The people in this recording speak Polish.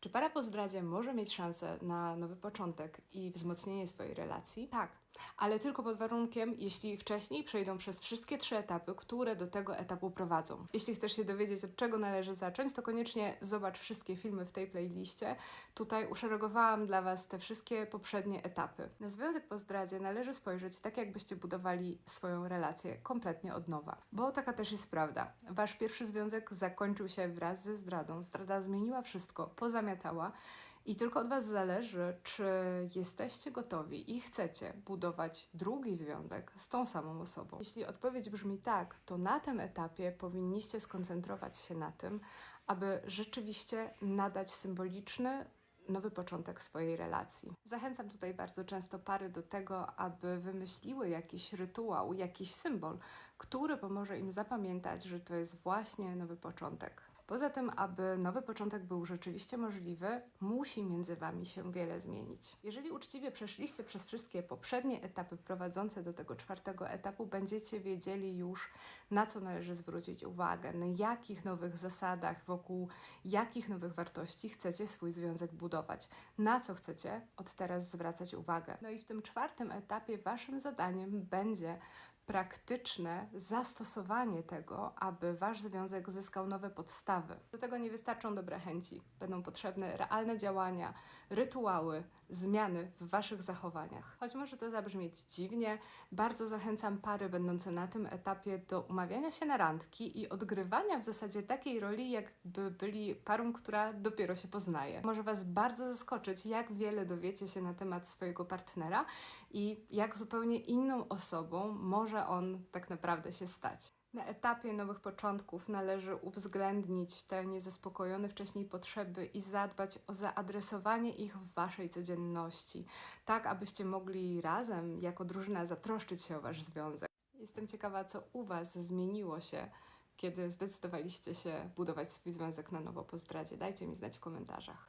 Czy para po zdradzie może mieć szansę na nowy początek i wzmocnienie swojej relacji? Tak, ale tylko pod warunkiem, jeśli wcześniej przejdą przez wszystkie trzy etapy, które do tego etapu prowadzą. Jeśli chcesz się dowiedzieć, od czego należy zacząć, to koniecznie zobacz wszystkie filmy w tej playliście. Tutaj uszeregowałam dla Was te wszystkie poprzednie etapy. Na związek po zdradzie należy spojrzeć tak, jakbyście budowali swoją relację kompletnie od nowa. Bo taka też jest prawda. Wasz pierwszy związek zakończył się wraz ze zdradą. Zdrada zmieniła wszystko, I tylko od Was zależy, czy jesteście gotowi i chcecie budować drugi związek z tą samą osobą. Jeśli odpowiedź brzmi tak, to na tym etapie powinniście skoncentrować się na tym, aby rzeczywiście nadać symboliczny, nowy początek swojej relacji. Zachęcam tutaj bardzo często pary do tego, aby wymyśliły jakiś rytuał, jakiś symbol, który pomoże im zapamiętać, że to jest właśnie nowy początek. Poza tym, aby nowy początek był rzeczywiście możliwy, musi między Wami się wiele zmienić. Jeżeli uczciwie przeszliście przez wszystkie poprzednie etapy prowadzące do tego czwartego etapu, będziecie wiedzieli już, na co należy zwrócić uwagę, na jakich nowych zasadach, wokół jakich nowych wartości chcecie swój związek budować, na co chcecie od teraz zwracać uwagę. No i w tym czwartym etapie Waszym zadaniem będzie praktyczne zastosowanie tego, aby wasz związek zyskał nowe podstawy. Do tego nie wystarczą dobre chęci. Będą potrzebne realne działania, rytuały, zmiany w waszych zachowaniach. Choć może to zabrzmieć dziwnie, bardzo zachęcam pary będące na tym etapie do umawiania się na randki i odgrywania w zasadzie takiej roli, jakby byli parą, która dopiero się poznaje. Może was bardzo zaskoczyć, jak wiele dowiecie się na temat swojego partnera i jak zupełnie inną osobą może on tak naprawdę się stać. Na etapie nowych początków należy uwzględnić te niezaspokojone wcześniej potrzeby i zadbać o zaadresowanie ich w waszej codzienności, tak abyście mogli razem, jako drużyna, zatroszczyć się o wasz związek. Jestem ciekawa, co u was zmieniło się, kiedy zdecydowaliście się budować swój związek na nowo po zdradzie. Dajcie mi znać w komentarzach.